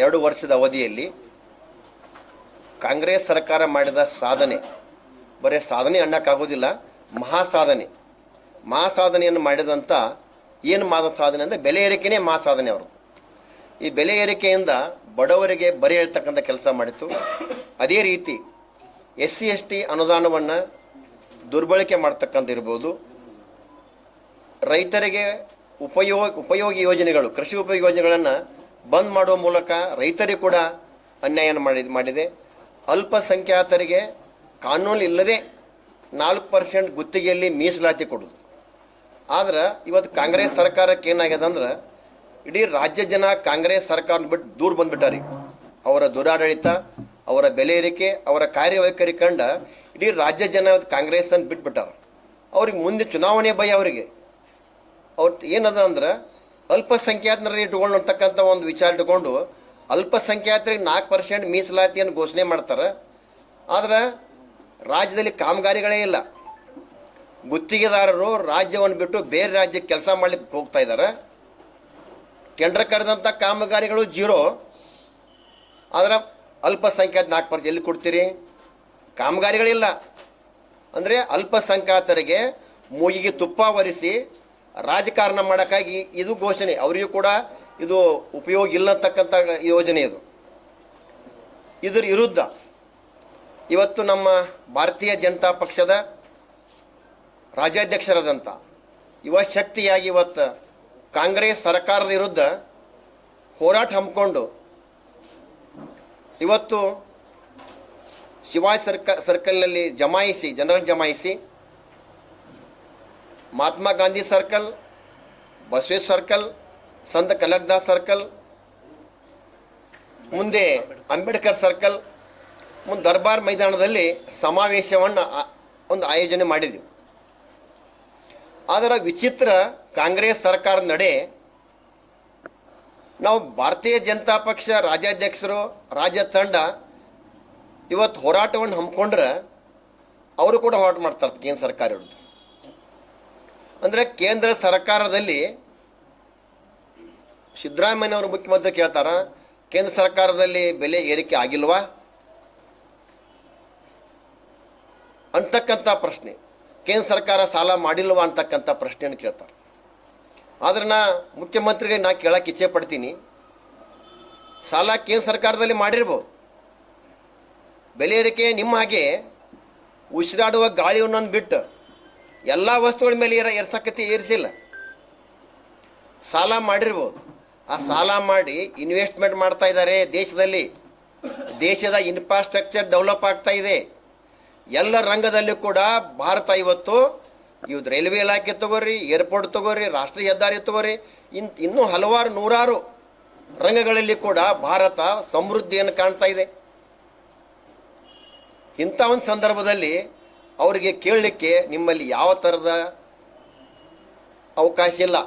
ಎರಡು ವರ್ಷದ ಅವಧಿಯಲ್ಲಿ ಕಾಂಗ್ರೆಸ್ ಸರ್ಕಾರ ಮಾಡಿದ ಸಾಧನೆ. ಬರೀ ಸಾಧನೆ ಅನ್ನಕ್ಕಾಗೋದಿಲ್ಲ ಮಹಾ ಸಾಧನೆ ಮಹಾ ಸಾಧನೆಯನ್ನು ಮಾಡಿದಂಥ ಏನು ಮಾದ ಸಾಧನೆ ಅಂದರೆ ಬೆಲೆ ಏರಿಕೆನೇ ಮಹಾ ಸಾಧನೆ ಅವರು ಈ ಬೆಲೆ ಏರಿಕೆಯಿಂದ ಬಡವರಿಗೆ ಬರೆ ಹೇಳ್ತಕ್ಕಂಥ ಕೆಲಸ ಮಾಡಿತು ಅದೇ ರೀತಿ ಎಸ್ ಸಿ ಎಸ್ ಟಿ ಅನುದಾನವನ್ನು ದುರ್ಬಳಕೆ ಮಾಡ್ತಕ್ಕಂಥ ಇರ್ಬೋದು. ರೈತರಿಗೆ ಉಪಯೋಗ, ಉಪಯೋಗಿ ಯೋಜನೆಗಳು, ಕೃಷಿ ಉಪಯೋಗ ಯೋಜನೆಗಳನ್ನು ಬಂದ್ ಮಾಡುವ ಮೂಲಕ ರೈತರಿಗೆ ಕೂಡ ಅನ್ಯಾಯ ಮಾಡಿ ಮಾಡಿದೆ. ಅಲ್ಪಸಂಖ್ಯಾತರಿಗೆ ಕಾನೂನು ಇಲ್ಲದೆ ನಾಲ್ಕು ಪರ್ಸೆಂಟ್ ಗುತ್ತಿಗೆಯಲ್ಲಿ ಮೀಸಲಾತಿ ಕೊಡುದು. ಆದ್ರೆ ಇವತ್ತು ಕಾಂಗ್ರೆಸ್ ಸರ್ಕಾರಕ್ಕೆ ಏನಾಗ್ಯದ ಅಂದ್ರೆ, ಇಡೀ ರಾಜ್ಯ ಜನ ಕಾಂಗ್ರೆಸ್ ಸರ್ಕಾರ ಬಿಟ್ಟು ದೂರ ಬಂದ್ಬಿಟ್ಟಾರಿ. ಅವರ ದುರಾಡಳಿತ, ಅವರ ಬೆಲೆ ಏರಿಕೆ, ಅವರ ಕಾರ್ಯವೈಖರಿ ಕಂಡ ಇಡೀ ರಾಜ್ಯ ಜನ ಇವತ್ತು ಕಾಂಗ್ರೆಸ್ ಅಂತ ಬಿಟ್ಬಿಟ್ಟಾರ. ಅವ್ರಿಗೆ ಮುಂದೆ ಚುನಾವಣೆ ಭಯ ಅವರಿಗೆ. ಅವ್ರ ಏನದ ಅಂದ್ರೆ ಅಲ್ಪಸಂಖ್ಯಾತರಲ್ಲಿ ಇಟ್ಕೊಂಡು ಅಂತಕ್ಕಂಥ ಒಂದು ವಿಚಾರ ಇಟ್ಕೊಂಡು ಅಲ್ಪಸಂಖ್ಯಾತರಿಗೆ ನಾಲ್ಕು ಪರ್ಸೆಂಟ್ ಮೀಸಲಾತಿಯನ್ನು ಘೋಷಣೆ ಮಾಡ್ತಾರೆ. ಆದ್ರೆ ರಾಜ್ಯದಲ್ಲಿ ಕಾಮಗಾರಿಗಳೇ ಇಲ್ಲ. ಗುತ್ತಿಗೆದಾರರು ರಾಜ್ಯವನ್ನು ಬಿಟ್ಟು ಬೇರೆ ರಾಜ್ಯಕ್ಕೆ ಕೆಲಸ ಮಾಡ್ಲಿಕ್ಕೆ ಹೋಗ್ತಾ ಇದ್ದಾರೆ. ಟೆಂಡರ್ ಕರೆದಂಥ ಕಾಮಗಾರಿಗಳು ಜೀರೋ ಆದ್ರೆ ಅಲ್ಪಸಂಖ್ಯಾತ ನಾಲ್ಕು ಪರ್ಸೆಂಟ್ ಎಲ್ಲಿ ಕೊಡ್ತೀರಿ? ಕಾಮಗಾರಿಗಳಿಲ್ಲ. ಅಂದರೆ ಅಲ್ಪಸಂಖ್ಯಾತರಿಗೆ ಮೂಗಿಗೆ ತುಪ್ಪ ಒರೆಸಿ ರಾಜಕಾರಣ ಮಾಡೋಕ್ಕಾಗಿ ಇದು ಘೋಷಣೆ. ಅವರಿಗೂ ಕೂಡ ಇದು ಉಪಯೋಗ ಇಲ್ಲ ಅಂತಕ್ಕಂಥ ಯೋಜನೆ ಇದು. ಇದರ ವಿರುದ್ಧ ಇವತ್ತು ನಮ್ಮ ಭಾರತೀಯ ಜನತಾ ಪಕ್ಷದ ರಾಜ್ಯಾಧ್ಯಕ್ಷರಾದಂಥ ಯುವ ಶಕ್ತಿಯಾಗಿ ಇವತ್ತು ಕಾಂಗ್ರೆಸ್ ಸರ್ಕಾರದ ವಿರುದ್ಧ ಹೋರಾಟ ಹಮ್ಮಿಕೊಂಡು ಇವತ್ತು ಶಿವಾಜಿ ಸರ್ಕ, ಸರ್ಕಲ್ನಲ್ಲಿ ಜಮಾಯಿಸಿ ಜನರನ್ನು ಜಮಾಯಿಸಿ Mahatma Gandhi circle Basaveshwara circle, Sant Kanakadas circle, ಮುಂದೆ ಅಂಬೇಡ್ಕರ್ ಸರ್ಕಲ್, ಮುಂದೆ ದರ್ಬಾರ್ ಮೈದಾನದಲ್ಲಿ ಸಮಾವೇಶವನ್ನು ಒಂದು ಆಯೋಜನೆ ಮಾಡಿದ್ವಿ. ಆದರೆ ವಿಚಿತ್ರ ಕಾಂಗ್ರೆಸ್ ಸರ್ಕಾರ ನಡೆ, ನಾವು ಭಾರತೀಯ ಜನತಾ ಪಕ್ಷ ರಾಜ್ಯಾಧ್ಯಕ್ಷರು, ರಾಜ್ಯ ತಂಡ ಇವತ್ತು ಹೋರಾಟವನ್ನು ಹಮ್ಮಿಕೊಂಡ್ರೆ ಅವರು ಕೂಡ ಹೋರಾಟ ಮಾಡ್ತಾರೆ ಕೇಂದ್ರ ಸರ್ಕಾರ ಅಂದರೆ ಕೇಂದ್ರ ಸರ್ಕಾರದಲ್ಲಿ ಸಿದ್ದರಾಮಯ್ಯನವರು ಮುಖ್ಯಮಂತ್ರಿ ಕೇಳ್ತಾರ, ಕೇಂದ್ರ ಸರ್ಕಾರದಲ್ಲಿ ಬೆಲೆ ಏರಿಕೆ ಆಗಿಲ್ವಾ? ಅಂತಕ್ಕಂಥ ಪ್ರಶ್ನೆ. ಕೇಂದ್ರ ಸರ್ಕಾರ ಸಾಲ ಮಾಡಿಲ್ವಾ ಅಂತಕ್ಕಂಥ ಪ್ರಶ್ನೆಯನ್ನು ಕೇಳ್ತಾರೆ. ಆದ್ರೆ ನಾ ಮುಖ್ಯಮಂತ್ರಿಗೆ ನಾ ಕೇಳಕ್ಕೆ ಇಚ್ಛೆ ಪಡ್ತೀನಿ. ಸಾಲ ಕೇಂದ್ರ ಸರ್ಕಾರದಲ್ಲಿ ಮಾಡಿರ್ಬೋದು. ಬೆಲೆ ಏರಿಕೆ ನಿಮ್ಮ ಹಾಗೆ ಉಸಿರಾಡುವ ಗಾಳಿ ಬಿಟ್ಟು ಎಲ್ಲ ವಸ್ತುಗಳ ಮೇಲೆ ಏರ ಏರ್ಸಕತಿ ಏರಿಸಿಲ್ಲ. ಸಾಲ ಮಾಡಿರ್ಬೋದು. ಆ ಸಾಲ ಮಾಡಿ ಇನ್ವೆಸ್ಟ್ಮೆಂಟ್ ಮಾಡ್ತಾ ಇದ್ದಾರೆ ದೇಶದಲ್ಲಿ. ದೇಶದ ಇನ್ಫ್ರಾಸ್ಟ್ರಕ್ಚರ್ ಡೆವಲಪ್ ಆಗ್ತಾ ಇದೆ. ಎಲ್ಲ ರಂಗದಲ್ಲಿ ಕೂಡ ಭಾರತ ಇವತ್ತು ಇವತ್ತು ರೈಲ್ವೆ ಇಲಾಖೆ ತಗೋರಿ ಏರ್ಪೋರ್ಟ್ ತಗೋರಿ, ರಾಷ್ಟ್ರೀಯ ಹೆದ್ದಾರಿ ತಗೋರಿ, ಇನ್ ಇನ್ನೂ ಹಲವಾರು ನೂರಾರು ರಂಗಗಳಲ್ಲಿ ಕೂಡ ಭಾರತ ಸಮೃದ್ಧಿಯನ್ನು ಕಾಣ್ತಾ ಇದೆ. ಇಂಥ ಒಂದು ಸಂದರ್ಭದಲ್ಲಿ ಅವರಿಗೆ ಕೇಳಲಿಕ್ಕೆ ನಿಮ್ಮಲ್ಲಿ ಯಾವ ಥರದ ಅವಕಾಶ ಇಲ್ಲ.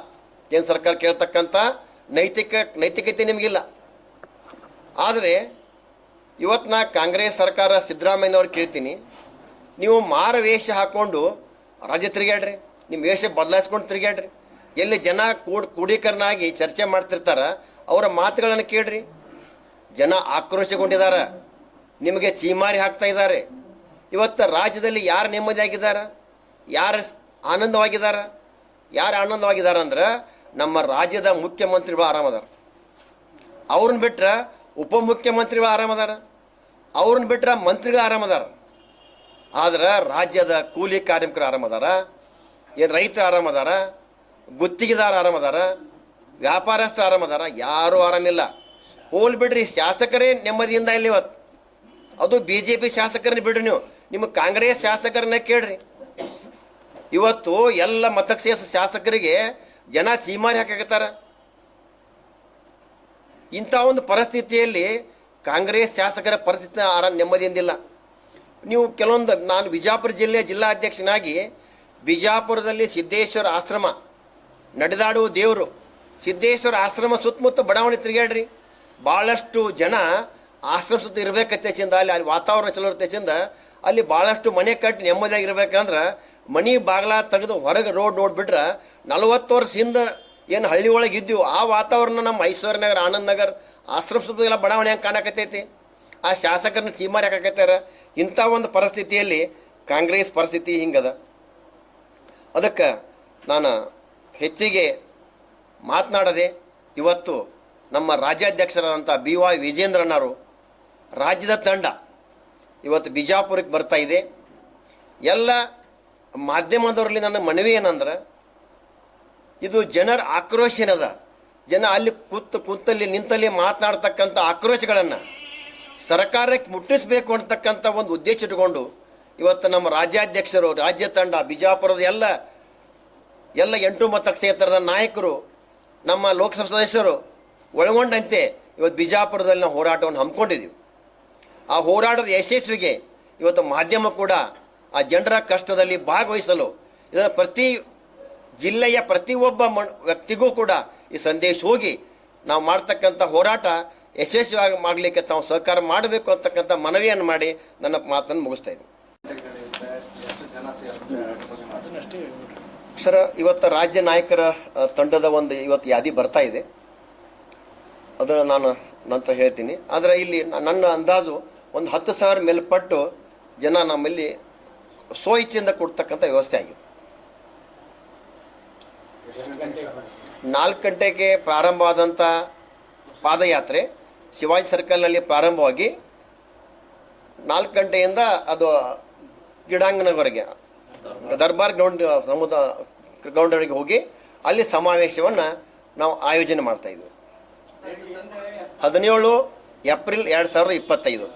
ಕೇಂದ್ರ ಸರ್ಕಾರ ಕೇಳ್ತಕ್ಕಂಥ ನೈತಿಕ, ನೈತಿಕತೆ ನಿಮಗಿಲ್ಲ. ಆದರೆ ಇವತ್ತು ನಾ ಕಾಂಗ್ರೆಸ್ ಸರ್ಕಾರ ಸಿದ್ದರಾಮಯ್ಯನವ್ರು ಕೇಳ್ತೀನಿ, ನೀವು ಮಾರ ವೇಷ ಹಾಕ್ಕೊಂಡು ರಾಜ್ಯ ತಿರುಗಾಡ್ರಿ ನಿಮ್ಮ ವೇಷ ಬದಲಾಯಿಸ್ಕೊಂಡು ತಿರುಗಾಡ್ರಿ ಎಲ್ಲಿ ಜನ ಕೂಡ್ ಕೂಡೀಕರಣಾಗಿ ಚರ್ಚೆ ಮಾಡ್ತಿರ್ತಾರ, ಅವರ ಮಾತುಗಳನ್ನು ಕೇಳ್ರಿ. ಜನ ಆಕ್ರೋಶಗೊಂಡಿದ್ದಾರೆ ನಿಮಗೆ ಚೀಮಾರಿ ಹಾಕ್ತಾ ಇದ್ದಾರೆ ಇವತ್ತು ರಾಜ್ಯದಲ್ಲಿ ಯಾರು ನೆಮ್ಮದಿಯಾಗಿದ್ದಾರೆ? ಯಾರು ಆನಂದವಾಗಿದ್ದಾರೆ? ಯಾರು ಆನಂದವಾಗಿದ್ದಾರೆ ಅಂದ್ರೆ ನಮ್ಮ ರಾಜ್ಯದ ಮುಖ್ಯಮಂತ್ರಿಗಳು ಆರಾಮದಾರ. ಅವ್ರನ್ನ ಬಿಟ್ರೆ ಉಪಮುಖ್ಯಮಂತ್ರಿಗಳು ಆರಾಮದಾರ. ಅವ್ರನ್ನ ಬಿಟ್ರೆ ಮಂತ್ರಿಗಳು ಆರಾಮದಾರ. ಆದ್ರೆ ರಾಜ್ಯದ ಕೂಲಿ ಕಾರ್ಮಿಕರು ಆರಾಮದಾರ? ಏನು ರೈತರು ಆರಾಮದಾರ? ಗುತ್ತಿಗೆದಾರ ಆರಾಮದಾರ? ವ್ಯಾಪಾರಸ್ಥರು ಆರಾಮದಾರ? ಯಾರೂ ಆರಾಮಿಲ್ಲ. ಹೋಲ್ ಬಿಡ್ರಿ, ಶಾಸಕರೇ ನೆಮ್ಮದಿಯಿಂದ ಇಲ್ಲಿ ಇವತ್ತು. ಅದು ಬಿ ಜೆ ಪಿ ಶಾಸಕರನ್ನ ಬಿಡ್ರಿ ನೀವು. ನಿಮ್ಮ ಕಾಂಗ್ರೆಸ್ ಶಾಸಕರನ್ನ ಕೇಳ್ರಿ. ಇವತ್ತು ಎಲ್ಲ ಮತಕ್ಷೇತ್ರ ಶಾಸಕರಿಗೆ ಜನ ಚೀಮಾರಿ ಹಾಕಾಕತ್ತಾರ ಇಂಥ ಒಂದು ಪರಿಸ್ಥಿತಿಯಲ್ಲಿ ಕಾಂಗ್ರೆಸ್ ಶಾಸಕರ ಪರಿಸ್ಥಿತಿ ಆರ ನೆಮ್ಮದಿಯಿಂದಿಲ್ಲ. ನೀವು ಕೆಲವೊಂದು, ನಾನು ಬಿಜಾಪುರ ಜಿಲ್ಲೆಯ ಜಿಲ್ಲಾಧ್ಯಕ್ಷನಾಗಿ ಬಿಜಾಪುರದಲ್ಲಿ ಸಿದ್ದೇಶ್ವರ ಆಶ್ರಮ ನಡೆದಾಡುವ ದೇವರು. ಸಿದ್ದೇಶ್ವರ ಆಶ್ರಮ ಸುತ್ತಮುತ್ತ ಬಡಾವಣೆ ತಿರುಗಾಡ್ರಿ ಭಾಳಷ್ಟು ಜನ ಆಶ್ರಮ ಸುತ್ತ ಇರ್ಬೇಕತ್ತೇಚಿಂದ ಅಲ್ಲಿ ಅಲ್ಲಿ ವಾತಾವರಣ ಚಲೋ ಇರ್ತೇಚಿಂದ ಅಲ್ಲಿ ಭಾಳಷ್ಟು ಮನೆ ಕಟ್ಟಿ ನೆಮ್ಮದಿಯಾಗಿರ್ಬೇಕಂದ್ರೆ ಮನಿ ಬಾಗ್ಲ ತೆಗೆದು ಹೊರಗೆ ರೋಡ್ ನೋಡ್ಬಿಟ್ರೆ ನಲವತ್ತು ವರ್ಷ ಹಿಂದೆ ಏನು ಹಳ್ಳಿ ಒಳಗೆ ಇದ್ದೀವಿ, ಆ ವಾತಾವರಣ ನಮ್ಮ ಮೈಸೂರು ನಗರ, ಆನಂದ್ ನಗರ್, ಆಶ್ರಮ ಎಲ್ಲ ಬಡಾವಣೆ ಹಂಗೆ ಕಾಣಕತ್ತೈತಿ. ಆ ಶಾಸಕರನ್ನ ಚೀಮಾರಿ ಹಾಕಕತ್ತಾರ. ಇಂಥ ಒಂದು ಪರಿಸ್ಥಿತಿಯಲ್ಲಿ ಕಾಂಗ್ರೆಸ್ ಪರಿಸ್ಥಿತಿ ಹಿಂಗದ. ಅದಕ್ಕೆ ನಾನು ಹೆಚ್ಚಿಗೆ ಮಾತನಾಡದೆ ಇವತ್ತು ನಮ್ಮ ರಾಜ್ಯಾಧ್ಯಕ್ಷರಾದಂಥ ಬಿ ವೈ ವಿಜೇಂದ್ರನವರು ರಾಜ್ಯದ ತಂಡ ಇವತ್ತು ಬಿಜಾಪುರಕ್ಕೆ ಬರ್ತಾ ಇದೆ. ಎಲ್ಲ ಮಾಧ್ಯಮದವರಲ್ಲಿ ನನ್ನ ಮನವಿ ಏನಂದ್ರೆ, ಇದು ಜನರ ಆಕ್ರೋಶ ಏನದ? ಜನ ಅಲ್ಲಿ ಕೂತ್ ಕೂತಲ್ಲಿ ನಿಂತಲ್ಲಿ ಮಾತನಾಡ್ತಕ್ಕಂಥ ಆಕ್ರೋಶಗಳನ್ನು ಸರ್ಕಾರಕ್ಕೆ ಮುಟ್ಟಿಸಬೇಕು ಅಂತಕ್ಕಂಥ ಒಂದು ಉದ್ದೇಶ ಇಟ್ಕೊಂಡು ಇವತ್ತು ನಮ್ಮ ರಾಜ್ಯಾಧ್ಯಕ್ಷರು, ರಾಜ್ಯ ತಂಡ, ಬಿಜಾಪುರದ ಎಲ್ಲ ಎಲ್ಲ ಎಂಟು ಮತ ಕ್ಷೇತ್ರದ ನಾಯಕರು, ನಮ್ಮ ಲೋಕಸಭಾ ಸದಸ್ಯರು ಒಳಗೊಂಡಂತೆ ಇವತ್ತು ಬಿಜಾಪುರದಲ್ಲಿ ನಾವು ಹೋರಾಟವನ್ನು ಹಮ್ಮಿಕೊಂಡಿದ್ದೀವಿ. ಆ ಹೋರಾಟದ ಯಶಸ್ವಿಗೆ ಇವತ್ತು ಮಾಧ್ಯಮ ಕೂಡ ಆ ಜನರ ಕಷ್ಟದಲ್ಲಿ ಭಾಗವಹಿಸಲು ಇದರ ಪ್ರತಿ ಜಿಲ್ಲೆಯ ಪ್ರತಿಯೊಬ್ಬ ವ್ಯಕ್ತಿಗೂ ಕೂಡ ಈ ಸಂದೇಶ ಹೋಗಿ ನಾವು ಮಾಡ್ತಕ್ಕಂಥ ಹೋರಾಟ ಯಶಸ್ವಿಯಾಗಿ ಮಾಡಲಿಕ್ಕೆ ತಾವು ಸಹಕಾರ ಮಾಡಬೇಕು ಅಂತಕ್ಕಂಥ ಮನವಿಯನ್ನು ಮಾಡಿ ನನ್ನ ಮಾತನ್ನು ಮುಗಿಸ್ತಾ ಇದ್ದೀನಿ. ಸರ್, ಇವತ್ತು ರಾಜ್ಯ ನಾಯಕರ ತಂಡದ ಒಂದು ಇವತ್ತು ಯಾದಿ ಬರ್ತಾ ಇದೆ. ಅದನ್ನು ನಾನು ನಂತರ ಹೇಳ್ತೀನಿ. ಆದರೆ ಇಲ್ಲಿ ನನ್ನ ಅಂದಾಜು ಒಂದು ಹತ್ತು ಸಾವಿರ ಮೇಲ್ಪಟ್ಟು ಜನ ನಮ್ಮಲ್ಲಿ ಸ್ವಇಚ್ಛೆಯಿಂದ ಕೊಡ್ತಕ್ಕಂಥ ವ್ಯವಸ್ಥೆ ಆಗಿದೆ. ನಾಲ್ಕು ಗಂಟೆಗೆ ಪ್ರಾರಂಭವಾದಂಥ ಪಾದಯಾತ್ರೆ ಶಿವಾಜಿ ಸರ್ಕಲ್ನಲ್ಲಿ ಪ್ರಾರಂಭವಾಗಿ ನಾಲ್ಕು ಗಂಟೆಯಿಂದ ಅದು ಕ್ರೀಡಾಂಗಣವರೆಗೆ, ದರ್ಬಾರ್ ಗ್ರೌಂಡ್ ಸಮುದ ಗ್ರೌಂಡ್ವರೆಗೆ ಹೋಗಿ ಅಲ್ಲಿ ಸಮಾವೇಶವನ್ನು ನಾವು ಆಯೋಜನೆ ಮಾಡ್ತಾ ಇದ್ವಿ. ಹದಿನೇಳು ಏಪ್ರಿಲ್ ಎರಡು ಸಾವಿರದ ಇಪ್ಪತ್ತೈದು.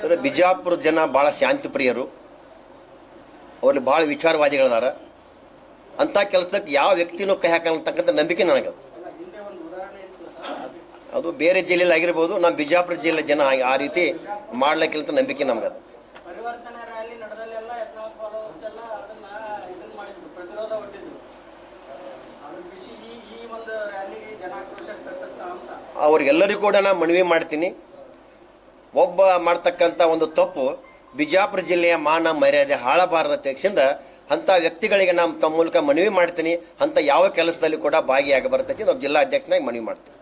ಸರ್ ಬಿಜಾಪುರ ಜನ ಭಾಳ ಶಾಂತಿ ಪ್ರಿಯರು. ಅವ್ರಲ್ಲಿ ಭಾಳ ವಿಚಾರವಾದಿಗಳದಾರ. ಅಂಥ ಕೆಲಸಕ್ಕೆ ಯಾವ ವ್ಯಕ್ತಿನೂ ಕೈ ಹಾಕಂತಕ್ಕಂಥ ನಂಬಿಕೆ ಸರ್ ಅದು ಬೇರೆ ಜಿಲ್ಲೆಯಲ್ಲಿ ಆಗಿರ್ಬೋದು ನಮ್ಮ ಬಿಜಾಪುರ ಜಿಲ್ಲೆ ಜನ ಆ- ರೀತಿ ಮಾಡ್ಲಿಕ್ಕಿಲ್ಲ ನಂಬಿಕೆ ನಮಗದು ಪರಿವರ್ತನಾ ರ್ಯಾಲಿ ನಡೆದಲ್ಲೆಲ್ಲ ಯತ್ನಾಳ್ ಫಾಲೋವರ್ಸ್ ಎಲ್ಲ ಅದನ್ನ ಇದನ್ನ ಮಾಡಿದ್ರು ಪ್ರತಿರೋಧ ಒಡ್ಡಿದ್ರು ಅದ್ರ ಬಿಸಿ ಈ ಈ ಒಂದು ರ್ಯಾಲಿಗೆ ಜನ ಆಕ್ರೋಶ ತಟ್ಟಂತ ಅಂತ ಅವ್ರಿಗೆಲ್ಲರಿಗೂ ಕೂಡ ನಾನು ಮನವಿ ಮಾಡ್ತೀನಿ. ಒಬ್ಬ ಮಾಡ್ತಕ್ಕಂಥ ಒಂದು ತಪ್ಪು ಬಿಜಾಪುರ ಜಿಲ್ಲೆಯ ಮಾನ ಮರ್ಯಾದೆ ಹಾಳಬಾರದ ತಕ್ಷಿಂದ ಅಂಥ ವ್ಯಕ್ತಿಗಳಿಗೆ ನಾನು ತಮ್ಮ ಮೂಲಕ ಮನವಿ ಮಾಡ್ತೀನಿ. ಅಂಥ ಯಾವ ಕೆಲಸದಲ್ಲಿ ಕೂಡ ಭಾಗಿಯಾಗಬಾರ್ದು ಜಿಲ್ಲಾ ಅಧ್ಯಕ್ಷನಾಗಿ ಮನವಿ ಮಾಡ್ತೀನಿ